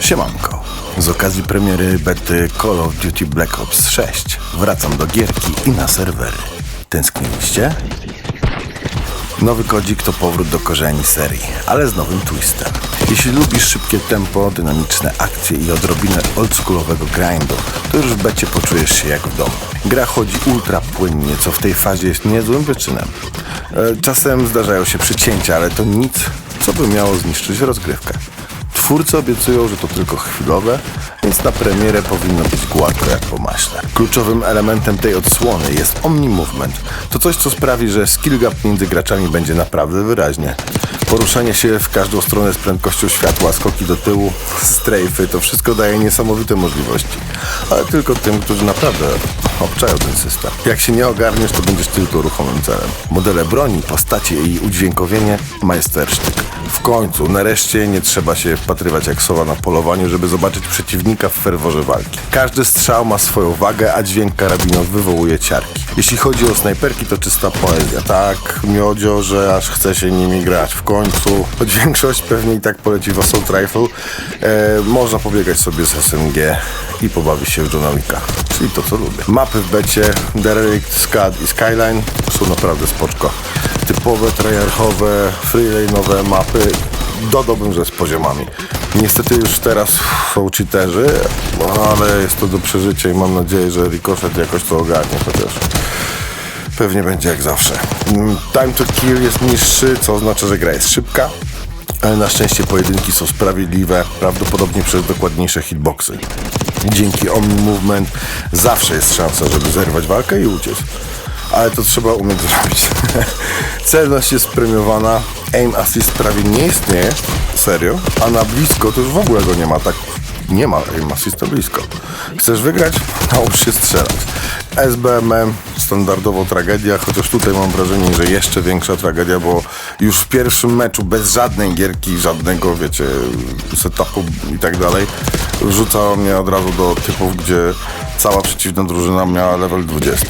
Siemanko. Z okazji premiery bety Call of Duty Black Ops 6 wracam do gierki i na serwery. Tęskniliście? Nowy kodzik to powrót do korzeni serii, ale z nowym twistem. Jeśli lubisz szybkie tempo, dynamiczne akcje i odrobinę oldschoolowego grindu, to już w becie poczujesz się jak w domu. Gra chodzi ultra płynnie, co w tej fazie jest niezłym wyczynem. E, Czasem zdarzają się przycięcia, ale to nic, co by miało zniszczyć rozgrywkę. Twórcy obiecują, że to tylko chwilowe, więc na premierę powinno być gładko jak po maśle. Kluczowym elementem tej odsłony jest Omni Movement. To coś, co sprawi, że skill gap między graczami będzie naprawdę wyraźnie. Poruszanie się w każdą stronę z prędkością światła, skoki do tyłu, strajfy, to wszystko daje niesamowite możliwości. Ale tylko tym, którzy naprawdę obczają ten system. Jak się nie ogarniesz, to będziesz tylko ruchomym celem. Modele broni, postacie i udźwiękowienie majstersztyk. W końcu, nareszcie nie trzeba się wpatrywać jak sowa na polowaniu, żeby zobaczyć przeciwnika w ferworze walki. Każdy strzał ma swoją wagę, a dźwięk karabinów wywołuje ciarki. Jeśli chodzi o snajperki, to czysta poezja. Tak, miodzio, że aż chce się nimi grać. W końcu, choć większość pewnie i tak poleci w Assault Rifle, e, można pobiegać sobie z SMG i pobawić się w Johna. Czyli to, co lubię. Mapy w becie, Derelict, Scud i Skyline są naprawdę spoczko. Typowe, tryhardowe, freelane'owe mapy dodałbym, że z poziomami. Niestety już teraz są cheaterzy, ale jest to do przeżycia i mam nadzieję, że Ricochet jakoś to ogarnie, chociaż pewnie będzie jak zawsze. Mm, Time to kill jest niższy, co oznacza, że gra jest szybka, ale na szczęście pojedynki są sprawiedliwe, prawdopodobnie przez dokładniejsze hitboxy. Dzięki Omni Movement zawsze jest szansa, żeby zerwać walkę i uciec. Ale to trzeba umieć zrobić. Celność jest premiowana, aim assist prawie nie istnieje, serio, a na blisko to już w ogóle go nie ma, tak nie ma aim assista blisko. Chcesz wygrać? Naucz się strzelać. SBMM, standardowo tragedia, chociaż tutaj mam wrażenie, że jeszcze większa tragedia, bo już w pierwszym meczu bez żadnej gierki, żadnego, wiecie, setupu i tak dalej, wrzucała mnie od razu do typów, gdzie cała przeciwna drużyna miała level 20.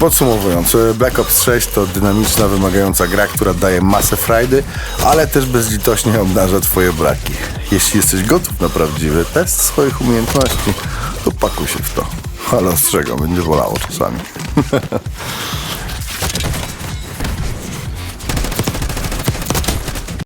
Podsumowując, Black Ops 6 to dynamiczna, wymagająca gra, która daje masę frajdy, ale też bezlitośnie obnaża twoje braki. Jeśli jesteś gotów na prawdziwy test swoich umiejętności, to pakuj się w to. Ale ostrzegam, będzie bolało czasami.